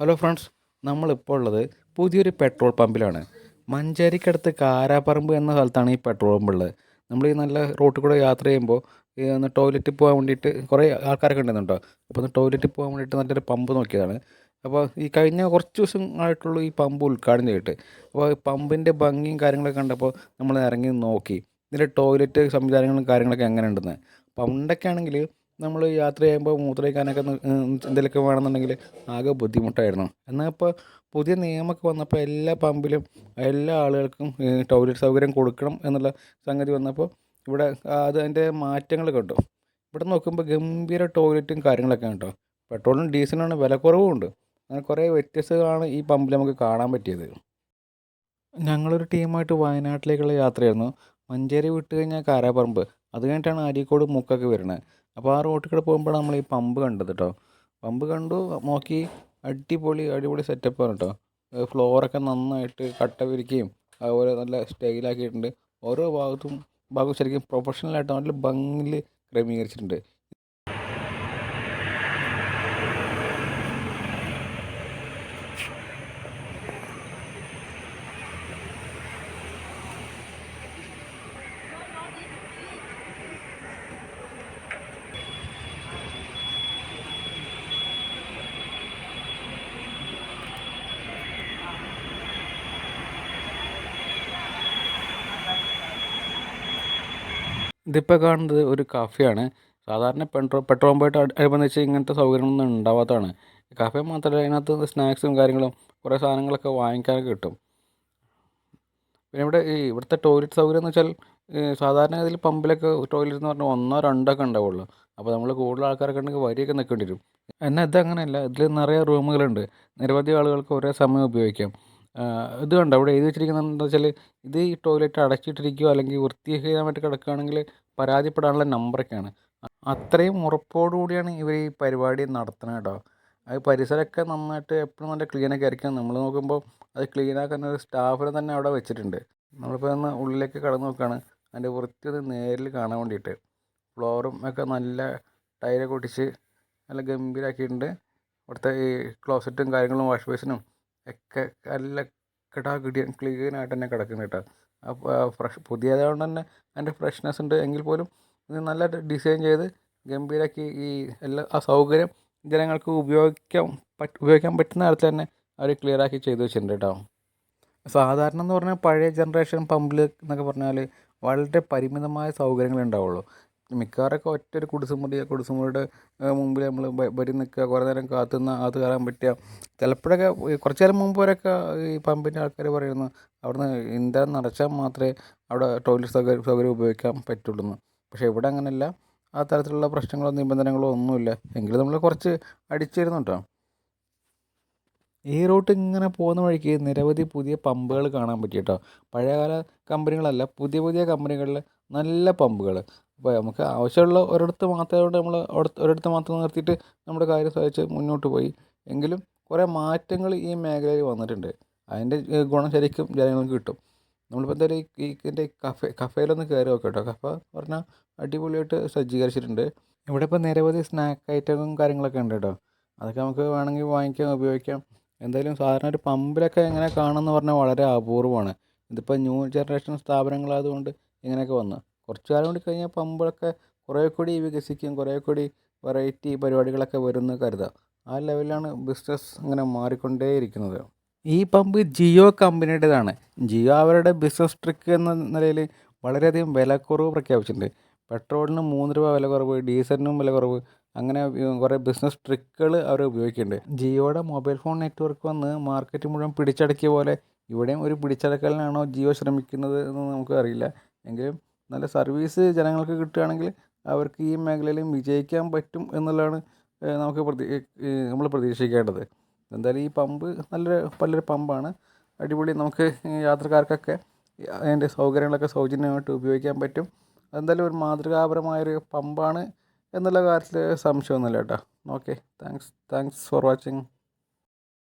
Hello friends നമ്മളിപ്പോൾ ഉള്ളത് പുതിയൊരു പെട്രോൾ പമ്പിലാണ് മഞ്ചേരിക്കടുത്ത് കാരാപ്പറമ്പ് എന്ന സ്ഥലത്താണ് ഈ പെട്രോൾ പമ്പ് ഉള്ളത്. നമ്മൾ ഈ നല്ല റോട്ടിൽ കൂടെ യാത്ര ചെയ്യുമ്പോൾ ഒന്ന് ടോയ്ലറ്റിൽ പോകാൻ വേണ്ടിയിട്ട് കുറേ ആൾക്കാരൊക്കെ ഉണ്ടായിരുന്നു അപ്പോൾ ഒന്ന് ടോയ്ലറ്റിൽ പോകാൻ വേണ്ടിയിട്ട് നല്ലൊരു പമ്പ് നോക്കിയതാണ്. അപ്പോൾ ഈ കഴിഞ്ഞ കുറച്ച് ദിവസം ആയിട്ടുള്ളൂ ഈ പമ്പ് ഉദ്ഘാടനം ചെയ്തിട്ട്. അപ്പോൾ ഈ പമ്പിന്റെ ഭംഗിയും കാര്യങ്ങളൊക്കെ കണ്ടപ്പോൾ നമ്മൾ ഇറങ്ങി നോക്കി. ഇതിന്റെ ടോയ്ലറ്റ് സംവിധാനങ്ങളും കാര്യങ്ങളൊക്കെ എങ്ങനെ ഉണ്ടെന്ന് പണ്ടൊക്കെ ആണെങ്കിൽ നമ്മൾ യാത്ര ചെയ്യുമ്പോൾ മൂത്രമൊഴിക്കാനൊക്കെ എന്തെങ്കിലുമൊക്കെ വേണമെന്നുണ്ടെങ്കിൽ ആകെ ബുദ്ധിമുട്ടായിരുന്നു. എന്നാൽ ഇപ്പോൾ പുതിയ നിയമമൊക്കെ വന്നപ്പോൾ എല്ലാ പമ്പിലും എല്ലാ ആളുകൾക്കും ടോയ്ലറ്റ് സൗകര്യം കൊടുക്കണം എന്നുള്ള സംഗതി വന്നപ്പോൾ ഇവിടെ അത് അതിന്റെ മാറ്റങ്ങൾ കണ്ടു ഇവിടെ നോക്കുമ്പോൾ ഗംഭീര ടോയ്ലറ്റും കാര്യങ്ങളൊക്കെ കേട്ടോ. പെട്രോളിനും ഡീസലിനാണ് വില കുറവുമുണ്ട് അങ്ങനെ കുറേ വ്യത്യസ്തമാണ് ഈ പമ്പിൽ നമുക്ക് കാണാൻ പറ്റിയത്. ഞങ്ങളൊരു ടീമായിട്ട് വയനാട്ടിലേക്കുള്ള യാത്രയായിരുന്നു. മഞ്ചേരി വിട്ട് കഴിഞ്ഞാൽ കാരാപ്പറമ്പ് അത് കഴിഞ്ഞിട്ടാണ് അരീക്കോട് മുക്കൊക്കെ വരുന്നത്. അപ്പോൾ ആ റോട്ടിൽ കൂടെ പോകുമ്പോഴാണ് നമ്മൾ ഈ പമ്പ് കണ്ടത് കേട്ടോ പമ്പ് കണ്ടു നോക്കി അടിപൊളി അടിപൊളി സെറ്റപ്പാണ് കേട്ടോ ഫ്ലോറൊക്കെ നന്നായിട്ട് കട്ട വിരിക്കുകയും അതുപോലെ നല്ല സ്റ്റൈലാക്കിയിട്ടുണ്ട് ഓരോ ഭാഗത്തും ഭാഗവും ശരിക്കും പ്രൊഫഷണലായിട്ട് നല്ല ഭംഗിയിൽ ക്രമീകരിച്ചിട്ടുണ്ട്. ഇതിപ്പോൾ കാണുന്നത് ഒരു കാഫിയാണ്. സാധാരണ പെട്രോ പെട്രോൾ പമ്പായിട്ട് അനുബന്ധിച്ച് ഇങ്ങനത്തെ സൗകര്യങ്ങളൊന്നും ഉണ്ടാവാത്തതാണ്. കഫേ മാത്രമല്ല അതിനകത്ത് സ്നാക്സും കാര്യങ്ങളും കുറേ സാധനങ്ങളൊക്കെ വാങ്ങിക്കാനൊക്കെ കിട്ടും. പിന്നെ ഇവിടെ ഈ ഇവിടുത്തെ ടോയ്ലറ്റ് സൗകര്യം എന്ന് വെച്ചാൽ സാധാരണ ഇതിൽ പമ്പിലൊക്കെ ടോയ്ലറ്റ് എന്ന് പറഞ്ഞാൽ ഒന്നോ രണ്ടോ ഒക്കെ ഉണ്ടാവുള്ളൂ. അപ്പോൾ നമ്മൾ കൂടുതൽ ആൾക്കാരൊക്കെ ഉണ്ടെങ്കിൽ വരിയൊക്കെ നിൽക്കേണ്ടി വരും. എന്നാൽ ഇതങ്ങനെയല്ല ഇതിൽ നിറയെ റൂമുകളുണ്ട്. നിരവധി ആളുകൾക്ക് ഒരേ സമയം ഉപയോഗിക്കാം. ഇത് കണ്ടോ? അവിടെ എഴുതി വെച്ചിരിക്കുന്നത് എന്താ വെച്ചാൽ ഇത് ഈ ടോയ്ലറ്റ് അടച്ചിട്ടിരിക്കുകയോ അല്ലെങ്കിൽ വൃത്തിഹീനമായിട്ട് കിടക്കുകയാണെങ്കിൽ പരാതിപ്പെടാനുള്ള നമ്പറൊക്കെയാണ് അത്രയും ഉറപ്പോടുകൂടിയാണ് ഇവർ ഈ പരിപാടി നടത്തുന്നത് കേട്ടോ അത് പരിസരമൊക്കെ നന്നായിട്ട് എപ്പോഴും നല്ല ക്ലീനൊക്കെ ആയിരിക്കും നമ്മൾ നോക്കുമ്പോൾ അത് ക്ലീനാക്കുന്ന ഒരു സ്റ്റാഫിനെ തന്നെ അവിടെ വെച്ചിട്ടുണ്ട്. നമ്മളിപ്പോൾ ഒന്ന് ഉള്ളിലേക്ക് കടന്നു നോക്കുകയാണ്. അതിന്റെ വൃത്തി ഒന്ന് നേരിൽ കാണാൻ വേണ്ടിയിട്ട്. ഫ്ലോറും ഒക്കെ നല്ല ടൈലൊക്കെ ഒട്ടിച്ച് നല്ല ഗംഭീരാക്കിയിട്ടുണ്ട്. ഇവിടുത്തെ ഈ ക്ലോസറ്റും കാര്യങ്ങളും വാഷ് ബേസിനും ഒക്കെ നല്ല കിടാകിടിയൻ ക്ലീനായിട്ട് തന്നെ കിടക്കുന്നു കേട്ടോ. അപ്പോൾ ഫ്രഷ് പുതിയതായതുകൊണ്ട് തന്നെ അതിന്റെ ഫ്രഷ്നെസ് ഉണ്ട് എങ്കിൽ പോലും ഇത് നല്ല ഡിസൈൻ ചെയ്ത് ഗംഭീരമാക്കി ഈ എല്ലാ ആ സൗകര്യം ജനങ്ങൾക്ക് ഉപയോഗിക്കാൻ പറ്റ ഉപയോഗിക്കാൻ പറ്റുന്ന തരത്തിൽ തന്നെ അവർ ക്ലിയറാക്കി ചെയ്തു വെച്ചിട്ടുണ്ട് കേട്ടോ. സാധാരണ എന്ന് പറഞ്ഞാൽ പഴയ ജനറേഷൻ പമ്പിൽ എന്നൊക്കെ പറഞ്ഞാൽ വളരെ പരിമിതമായ സൗകര്യങ്ങളേ ഉണ്ടാവുള്ളൂ. മിക്കവാറൊക്കെ ഒറ്റ ഒരു കുടിസുമുറി കുടിസുമുറിയുടെ മുമ്പിൽ നമ്മൾ വരി നിൽക്കുക കുറേ നേരം കാത്തുനിന്ന് അത് കയറാൻ പറ്റുക. ചിലപ്പോഴൊക്കെ കുറച്ച് നേരം മുമ്പ് വരെയൊക്കെ ഈ പമ്പിന്റെ ആൾക്കാർ പറയുന്നു അവിടുന്ന് ഇന്ധനം നിറച്ചാൽ മാത്രമേ അവിടെ ടോയ്ലറ്റ് സൗകര്യം സൗകര്യം ഉപയോഗിക്കാൻ പറ്റുള്ളൂ എന്ന് പക്ഷേ ഇവിടെ അങ്ങനെയല്ല. ആ തരത്തിലുള്ള പ്രശ്നങ്ങളോ നിബന്ധനകളോ ഒന്നുമില്ല. എങ്കിലും നമ്മൾ കുറച്ച് അടിച്ചിരുന്നുട്ടോ ഈ റൂട്ട് ഇങ്ങനെ പോകുന്ന വഴിക്ക് നിരവധി പുതിയ പമ്പുകൾ കാണാൻ പറ്റി കേട്ടോ. പഴയകാല കമ്പനികളല്ല പുതിയ പുതിയ കമ്പനികളിൽ നല്ല പമ്പുകൾ അപ്പോൾ നമുക്ക് ആവശ്യമുള്ള ഒരിടത്ത് മാത്രമേ നമ്മൾ ഒരിടത്ത് മാത്രം നിർത്തിയിട്ട് നമ്മുടെ കാര്യം സഹിച്ച് മുന്നോട്ട് പോയി. എങ്കിലും കുറേ മാറ്റങ്ങൾ ഈ മേഖലയിൽ വന്നിട്ടുണ്ട്. അതിന്റെ ഗുണം ശരിക്കും ജനങ്ങൾക്ക് കിട്ടും. നമ്മളിപ്പോൾ എന്തായാലും ഈ ഇതിന്റെ കഫേ കഫേയിലൊന്ന് കയറി നോക്കാം കേട്ടോ കഫ പറഞ്ഞാൽ അടിപൊളിയായിട്ട് സജ്ജീകരിച്ചിട്ടുണ്ട്. ഇവിടെ ഇപ്പോൾ നിരവധി സ്നാക്ക് ഐറ്റവും കാര്യങ്ങളൊക്കെ ഉണ്ട് കേട്ടോ. അതൊക്കെ നമുക്ക് വേണമെങ്കിൽ വാങ്ങിക്കാം ഉപയോഗിക്കാം. എന്തായാലും സാധാരണ ഒരു പമ്പിലൊക്കെ എങ്ങനെ കാണുമെന്ന് പറഞ്ഞാൽ വളരെ അപൂർവമാണ്. ഇതിപ്പോൾ ന്യൂ ജനറേഷൻ സ്ഥാപനങ്ങളായതുകൊണ്ട് ഇങ്ങനെയൊക്കെ വന്നു. കുറച്ച് കാലം കൂടി കഴിഞ്ഞാൽ പമ്പുകളൊക്കെ കുറേ കൂടി വികസിക്കും കുറേ കൂടി വെറൈറ്റി പരിപാടികളൊക്കെ വരുമെന്ന് കരുതാം. ആ ലെവലിലാണ് ബിസിനസ് ഇങ്ങനെ മാറിക്കൊണ്ടേയിരിക്കുന്നത്. ഈ പമ്പ് ജിയോ കമ്പനിയുടേതാണ്. ജിയോ അവരുടെ ബിസിനസ് ട്രിക്ക് എന്ന നിലയിൽ വളരെയധികം വിലക്കുറവ് പ്രഖ്യാപിച്ചിട്ടുണ്ട്. പെട്രോളിന് മൂന്ന് രൂപ വില കുറവ് ഡീസലിനും വില കുറവ് അങ്ങനെ കുറേ ബിസിനസ് ട്രിക്കുകൾ അവർ ഉപയോഗിക്കുന്നുണ്ട്. ജിയോയുടെ മൊബൈൽ ഫോൺ നെറ്റ്വർക്ക് വന്ന് മാർക്കറ്റ് മുഴുവൻ പിടിച്ചടക്കിയ പോലെ ഇവിടെയും ഒരു പിടിച്ചടക്കലിനാണോ ജിയോ ശ്രമിക്കുന്നത് എന്ന് നമുക്ക് അറിയില്ല. എങ്കിലും നല്ല സർവീസ് ജനങ്ങൾക്ക് കിട്ടുകയാണെങ്കിൽ അവർക്ക് ഈ മേഖലയിലും വിജയിക്കാൻ പറ്റും എന്നുള്ളതാണ് നമുക്ക് പ്രതീ നമ്മൾ പ്രതീക്ഷിക്കേണ്ടത്. എന്തായാലും ഈ പമ്പ് നല്ലൊരു നല്ലൊരു പമ്പാണ്. അടിപൊളി നമുക്ക് യാത്രക്കാർക്കൊക്കെ അതിന്റെ സൗകര്യങ്ങളൊക്കെ സൗജന്യമായിട്ട് ഉപയോഗിക്കാൻ പറ്റും. എന്തായാലും ഒരു മാതൃകാപരമായൊരു പമ്പാണ് എന്നുള്ള കാര്യത്തിൽ സംശയമൊന്നുമില്ല കേട്ടോ. Okay thanks thanks for watching.